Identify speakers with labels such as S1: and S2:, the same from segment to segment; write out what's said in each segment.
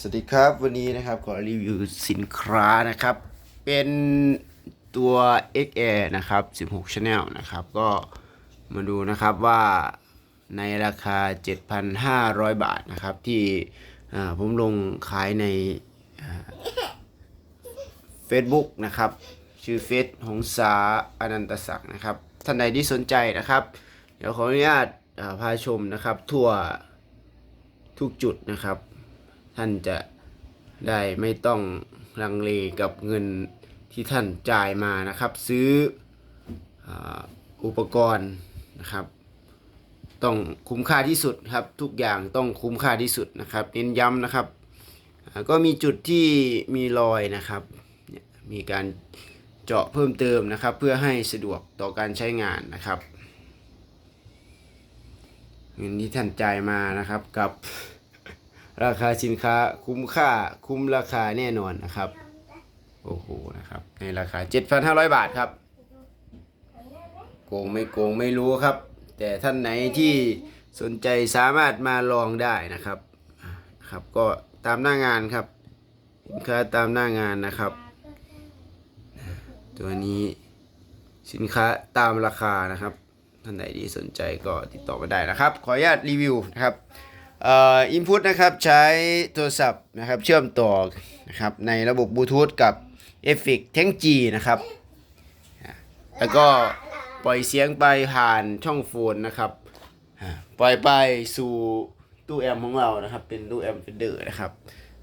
S1: สวัสดีครับวันนี้นะครับขอรีวิวสินค้านะครับ เป็นตัว XA นะครับ 16 Channel นะครับ ก็มาดูนะครับว่าในราคา 7,500 บาทนะครับ ที่ผมลงขายใน Facebook นะครับ ชื่อเฟซหงษาอนันตศักดิ์นะครับ ท่านใดที่สนใจนะครับ เดี๋ยวขออนุญาตพาชมนะครับทั่วทุกจุดนะครับ ท่านจะได้ไม่ต้องลังเลกับเงินที่ท่านจ่ายมานะครับ ซื้อออุปกรณ์นะครับ ต้องคุ้มค่าที่สุดครับ ทุกอย่างต้องคุ้มค่าที่สุดนะครับ เน้นย้ำนะครับ ก็มีจุดที่มีรอยนะครับ มีการเจาะเพิ่มเติมนะครับ เพื่อให้สะดวกต่อการใช้งานนะครับเงินที่ท่านจ่ายมานะครับกับ ราคาสินค้าคุ้มค่าคุ้มราคาแน่นอนนะครับ โอ้โหนะครับ ในราคา 7,500 บาทครับ โกงไม่โกงไม่รู้ครับ แต่ท่านไหนที่สนใจสามารถมาลองได้นะครับครับ ก็ตามหน้างานครับสินค้าตามหน้างานนะครับ ตัวนี้สินค้าตามราคานะครับ ท่านไหนที่สนใจก็ติดต่อมาได้นะครับ ขออนุญาตรีวิวนะครับ อ่อ input นะครับใช้โทรศัพท์นะครับเชื่อมต่อนะครับในระบบบลูทูธกับ e f f e c t t a n G นะครับ แล้วก็ปล่อยเสียงไปผ่านช่องโฟนนะครับปล่อยไปสู่ตู้แอมของเรานะครับ เป็นตู้แอมเฟเดอร์นะครับ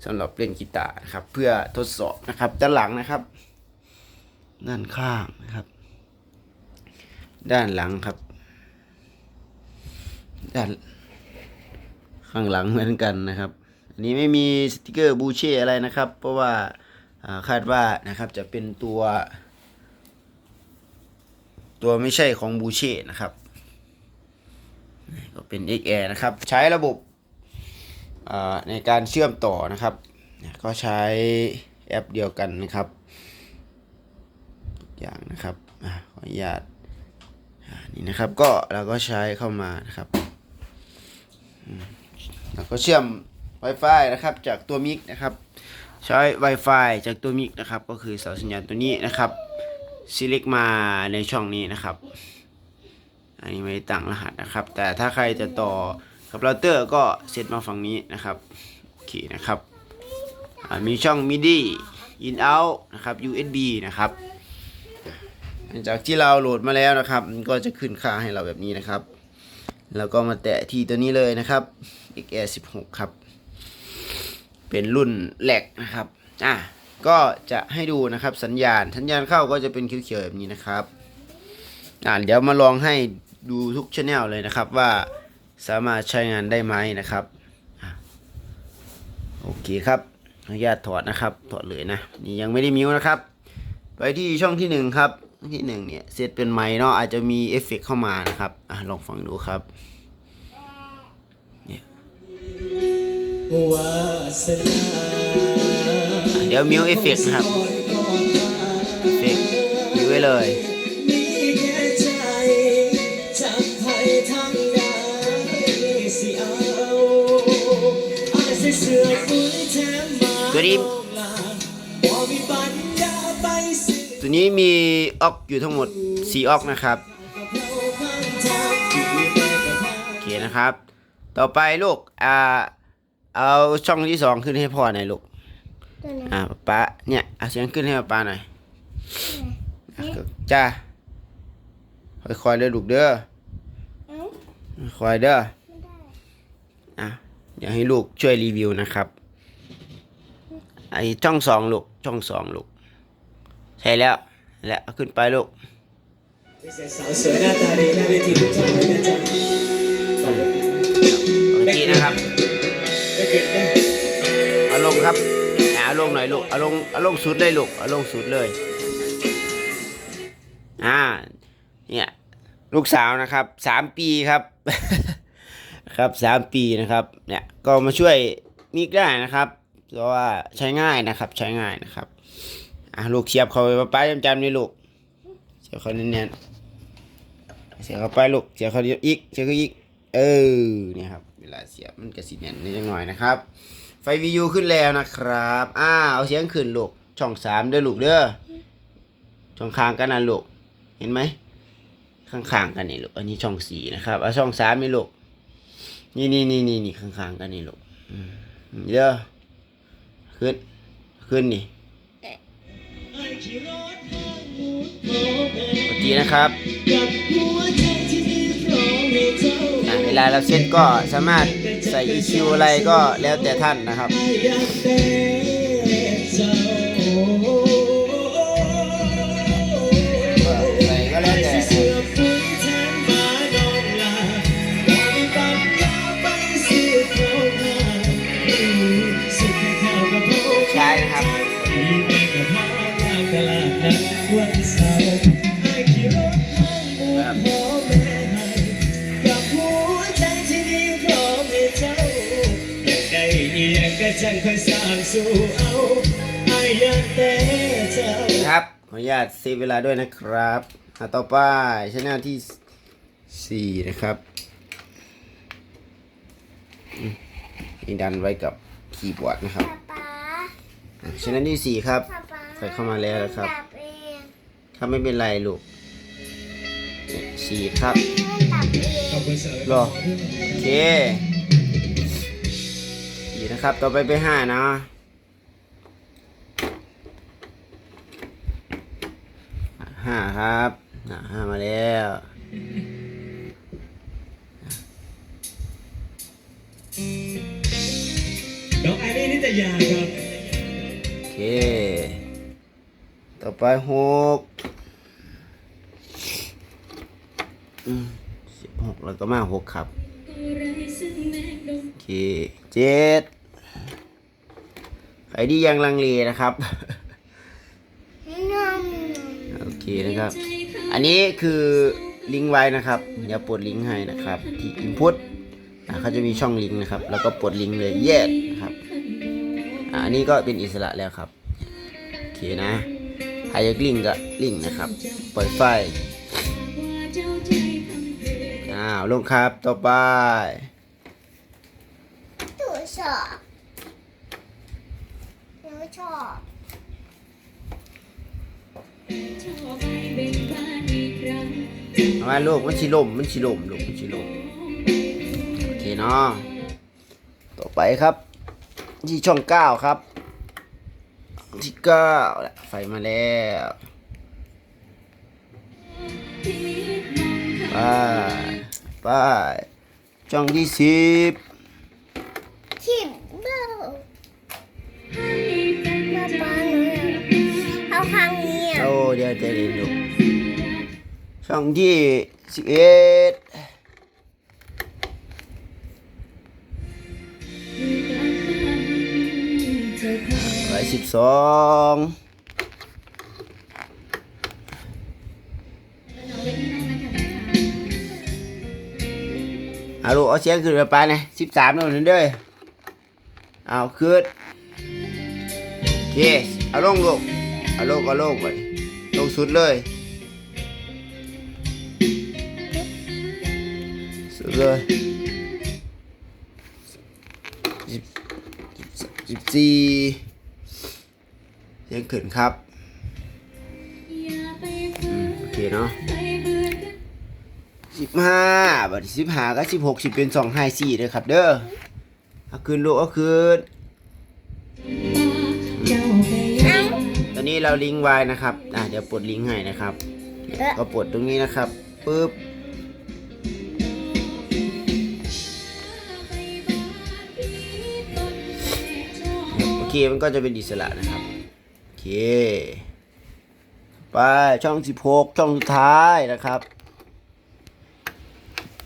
S1: สำหรับเล่นกีตาร์นะครับ เพื่อทดสอบนะครับด้านหลังนะครับ ด้านข้างนะครับ ด้านหลังครับ ด้าน ข้างหลังเหมือนกันนะครับ อันนี้ไม่มีสติกเกอร์บูเช่อะไรนะครับ เพราะว่าคาดว่านะครับจะเป็นตัว ตัวไม่ใช่ของบูเช่นะครับก็เป็น XR นะครับ ใช้ระบบในการเชื่อมต่อนะครับ ก็ใช้แอปเดียวกันนะครับอย่างนะครับอขออนุญาตนี่นะครับก็เราก็ใช้เข้ามานะครับ แล้วก็เชื่อม Wi-Fi นะครับจากตัวมิกนะครับ ใช้ Wi-Fi จากตัวมิกนะครับ ก็คือเสาสัญญาณตัวนี้นะครับ select มาในช่องนี้นะครับ อันนี้ไม่ได้ตั้งรหัสนะครับ แต่ถ้าใครจะต่อกับเราเตอร์ก็เซตมาฝั่งนี้นะครับโอเคนะครับมีช่อง MIDI in out นะครับ USB นะครับหลังจากที่เราโหลดมาแล้วนะครับมันก็จะขึ้นค่าให้เราแบบนี้นะครับ แล้วก็มาแตะที่ตัวนี้เลยนะครับ XR 16 ครับ เป็นรุ่นแหลกนะครับ อะ ก็จะให้ดูนะครับสัญญาณ สัญญาณเข้าก็จะเป็นเขียวๆแบบนี้นะครับ อะ เดี๋ยวมาลองให้ดูทุกช anel เลยนะครับว่าสามารถใช้งานได้ไหมนะครับ โอเคครับอนุญาตถอดนะครับ ถอดเลยนะ นี่ยังไม่ได้มิวนะครับ ไปที่ช่องที่หนึ่งครับ ที่หนึ่งเนี่ย เซตเป็นไมค์เนาะอาจจะมีเอฟเฟกต์เข้ามานะครับ อะ ลองฟังดูครับ
S2: วาสนา
S1: เดี๋ยวมิวเอฟเฟกต์นะครับเอฟเฟกต์มิวไว้เลยตัวนี้
S2: มีอ
S1: ตัวนี้มีออกอยู่ทั้งหมด4ออกนะครั
S2: บเราข้างทางที่แม่กับพา
S1: โอเคนะครับ ต่อไปลูกอ่า เอาช่องที่สองขึ้นให้พ่อหน่อยลูก
S3: ตัวไหน
S1: อ่าป๊าเนี่ยเอาเสียงขึ้นให้ป๊าหน่อยอะก็จ้าค่อยๆเด้อลูกเด้อ
S3: เอ้า
S1: คอยเด้อ
S3: ไม่ได้
S1: อะเดี๋ยวให้ลูกช่วยรีวิวนะครับไอช่องสองลูกช่องสองลูกใช่แล้วและเอาขึ้นไปลูก
S2: สาวสวยหน้าตาดีหน้าเวทีทุกท่านเลยนะจ๊ะ
S1: ครับอะเอาลงหน่อยลูกเอาลงเอาลงสุดเลยลูกเอาลงสุดเลย อ่า เนี่ยลูกสาวนะครับสามปีครับ ครับสามปีนะครับ เนี่ยก็มาช่วยมิกได้นะครับเพราะว่าใช้ง่ายนะครับ ใช้ง่ายนะครับอะลูกเสียบเขาไปป้าจำๆนี่ลูกเสียบเขาเนียนๆเสียบเขาไปลูกเสียบเขาอีกเสียบเขาอีกเออเนี่ยครับ เวลาเสียบมันกระสีเนียนนิดหน่อยนะครับ ไฟวิวขึ้นแล้วนะครับอ้าวเอาเสียงขึ้นลูก ช่องสามเด้อลูกเด้อ ช่องข้างกันนะลูก เห็นไหม ข้างๆกันนี่ลูก อันนี้ช่องสี่นะครับเอาช่องสามนี่ลูก นี่นี่นี่นี่นี่ข้างๆกันนี่ลูกเด้อ ขึ้น ขึ้นนี่เมื่อกี้นะครับ
S2: เจ้า
S1: อะเวลาเราเซ็ตก็สามารถ ใส่คิวอะไรก็แล้วแต่ท่านนะครับ
S2: จังค่อยสร้างสู่เอาไอ้อยากแต่เจ้า
S1: ครับขออนุญาตเซฟเวลาด้วยนะครับอะต่อไปชแนลที่สี่นะครับอืมนี่ดันไว้กับคีย์บอร์ดนะครับ
S3: ป๊าป๊า
S1: ชแนลที่สี่ครับ
S3: ป๊าป๊า
S1: ใส่เข้ามาแล้วนะครับ
S3: ตับเอง
S1: ถ้าไม่เป็นไรลูกเนี่ยฉีดครับ
S3: ตับเอง
S1: รอโอเคฉีดนะ ครับ ต่อไปไปห้านะห้าครับอะห้ามาแล้ว
S2: น้องไอรีนิตยาครับ
S1: โอเค ต่อไปหกอืมสิบหกแล้วก็มาหกครับ โอเคเจ็ด ใครที่ยังลังเลนะครับ โอเคนะครับ อันนี้คือลิงก์ไว้นะครับ เดี๋ยวปดลิงก์ให้นะครับ ที่ input อะเขาจะมีช่องลิงก์นะครับ แล้วก็ปดลิงก์เลยแยกนะครับอะอันนี้ก็เป็นอิสระแล้วครับ โอเคนะใครอยากลิงก์ก็ลิงก์นะครับ เปล่อยไฟอ้าวลงครับ ต่อไป
S3: ตัวชอบหนูชอบ
S1: เอามาลูกมันชิลมมันชิลมลูกมันชิลมโอเคเนาะต่อไปครับ ที่ช่องเก้าครับ ที่เก้าไฟมาแล้วไปไปช่องที่สิบ
S3: ช่อง
S1: ที่สิบเอ็ดไปสิบสองเอาลูกเอาเสียงขึ้นไปนะสิบสามแล้วนั่นเด้อเอาขึ้นโอเคเอาลงลูกเอาลงเอาลงไปลงสุดเลย เลยสิบสิบสี่เสียงขึ้นครับอืมโอเคเนาะสิบห้าบัดสิบห้าก็สิบหกสิบเป็นสองห้าสี่เลยครับ เด้อเอาคืนลูกเอาคืนตอนนี้เราลิงก์ไว้นะครับ อะเดี๋ยวปลดลิงก์ให้นะครับ ก็ปลดตรงนี้นะครับปึ๊บ มันก็จะเป็นอิสระนะครับ โอเค ไปช่องสิบหกช่องสุดท้ายนะครับ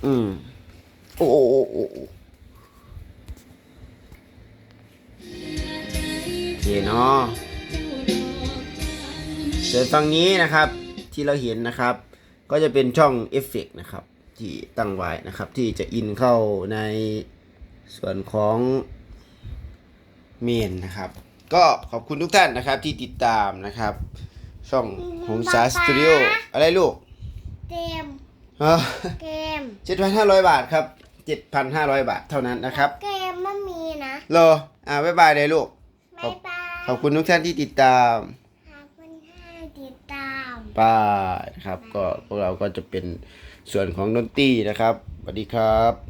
S1: อืม โอ้โอ้โอ้โอ้โอเคเนาะส่วนฝั่งนี้นะครับที่เราเห็นนะครับ ก็จะเป็นช่องเอฟเฟกนะครับ ที่ตั้งไว้นะครับ ที่จะอินเข้าในส่วนของ เมนนะครับ ก็ขอบคุณทุกท่านนะครับที่ติดตามนะครับ ช่องหงสาสตูดิโออะไรลูก
S3: เกม
S1: อ่า
S3: เกม
S1: เจ็ดพันห้าร้อยบาทครับเจ็ดพันห้าร้อยบาทเท่านั้นนะครับ
S3: เกมมันมีนะ
S1: รออ่าบ๊ายบายเลยลูก
S3: บ๊ายบาย
S1: ขอบคุณทุกท่านที่ติดตาม
S3: ขอบคุณที่ติดตาม
S1: บายนะครับ ก็พวกเราก็จะเป็นส่วนของดนตรีนะครับสวัสดีครับ